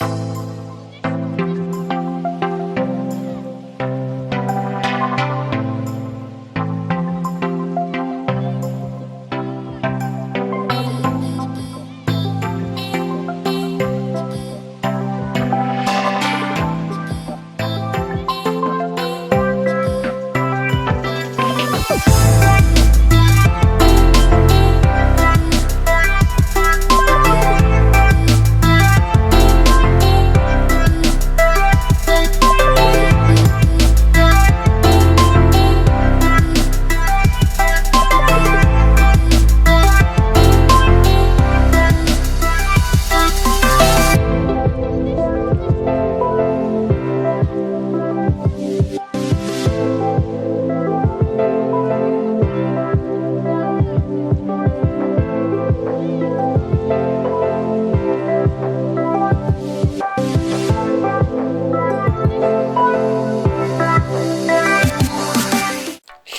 you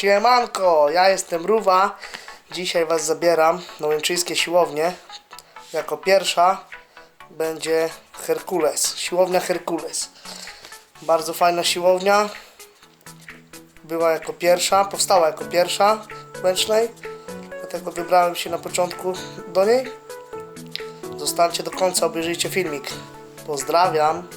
Siemanko, ja jestem Ruwa. Dzisiaj Was zabieram na Łęczyńskie siłownie. Jako pierwsza będzie Herkules, siłownia Herkules. Bardzo fajna siłownia. Była jako pierwsza, powstała jako pierwsza w Łęcznej. Dlatego wybrałem się na początku do niej. Zostańcie do końca, obejrzyjcie filmik. Pozdrawiam.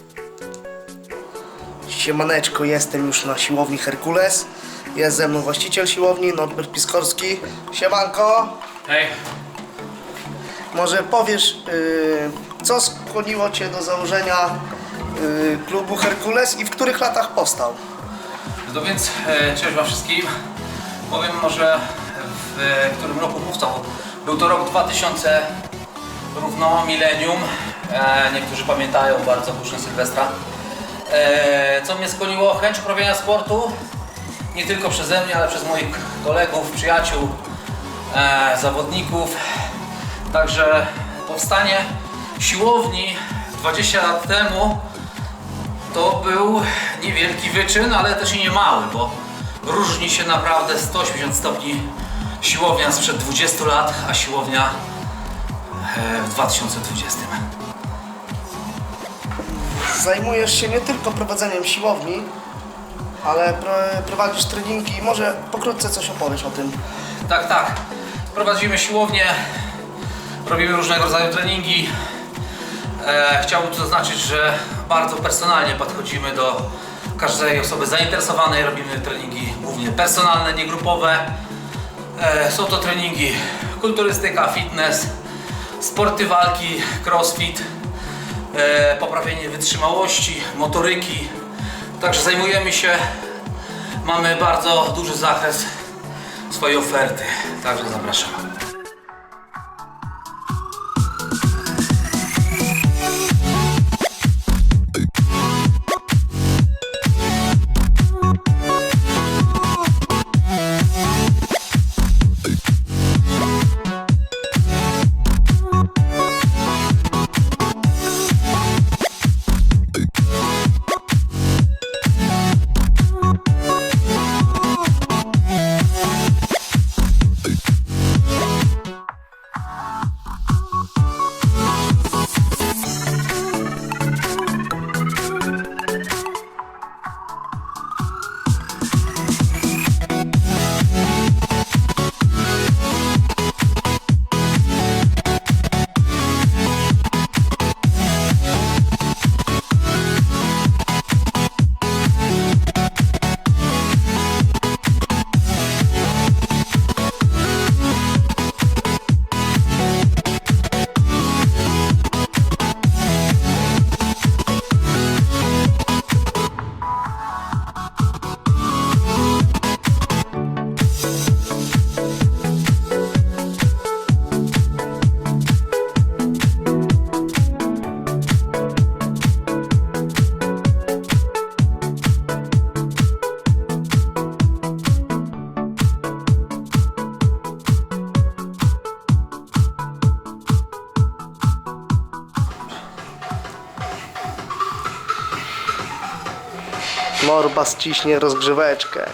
Siemaneczko, jestem już na siłowni Herkules. Jest ze mną właściciel siłowni, Norbert Piskorski. Siemanko, Hej, może powiesz, yy, co skłoniło Cię do założenia yy, klubu Herkules i w których latach powstał? no więc e, cześć wam wszystkim. Powiem może w e, którym roku powstał. Był to rok 2000, równo milenium. E, niektórzy pamiętają bardzo głośno Sylwestra. E, co mnie skłoniło? Chęć uprawiania sportu. Nie tylko przeze mnie, ale przez moich kolegów, przyjaciół, e, zawodników. Także powstanie siłowni 20 lat temu To był niewielki wyczyn, ale też i nie mały, bo różni się naprawdę 180 stopni siłownia sprzed 20 lat, a siłownia e, w 2020. Zajmujesz się nie tylko prowadzeniem siłowni, ale pro, prowadzisz treningi. Może pokrótce coś opowiesz o tym. Tak, tak. Prowadzimy siłownię, robimy różnego rodzaju treningi. E, chciałbym zaznaczyć, że bardzo personalnie podchodzimy do każdej osoby zainteresowanej. Robimy treningi głównie personalne, nie grupowe. E, są to treningi kulturystyka, fitness, sporty walki, crossfit, e, poprawienie wytrzymałości, motoryki. Także zajmujemy się, mamy bardzo duży zakres swojej oferty. Także zapraszam. Morba ściśnie rozgrzeweczkę.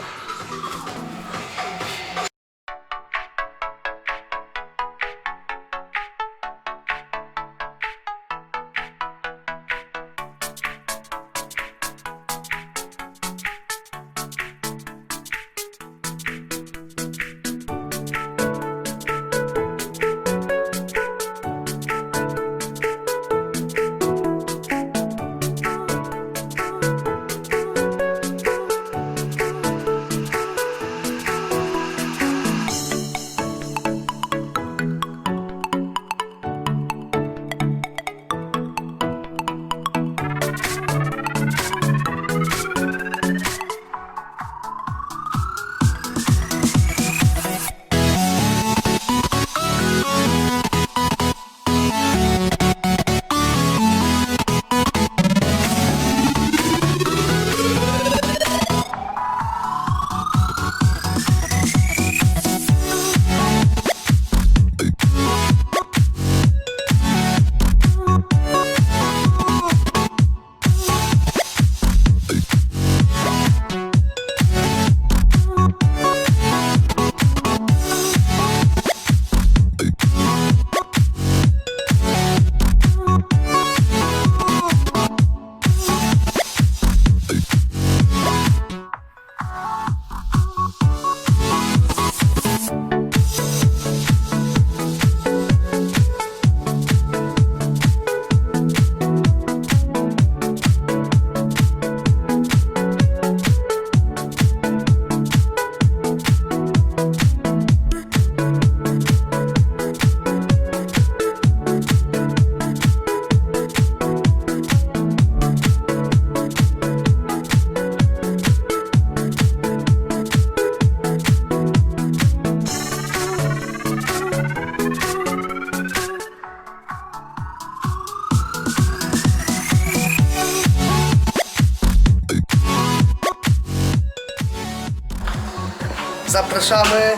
Zapraszamy.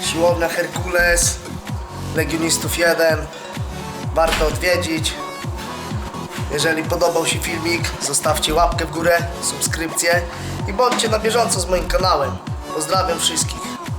Siłownia Herkules, Legionistów 1. Warto odwiedzić. Jeżeli podobał się filmik, zostawcie łapkę w górę, subskrypcję i bądźcie na bieżąco z moim kanałem. Pozdrawiam wszystkich.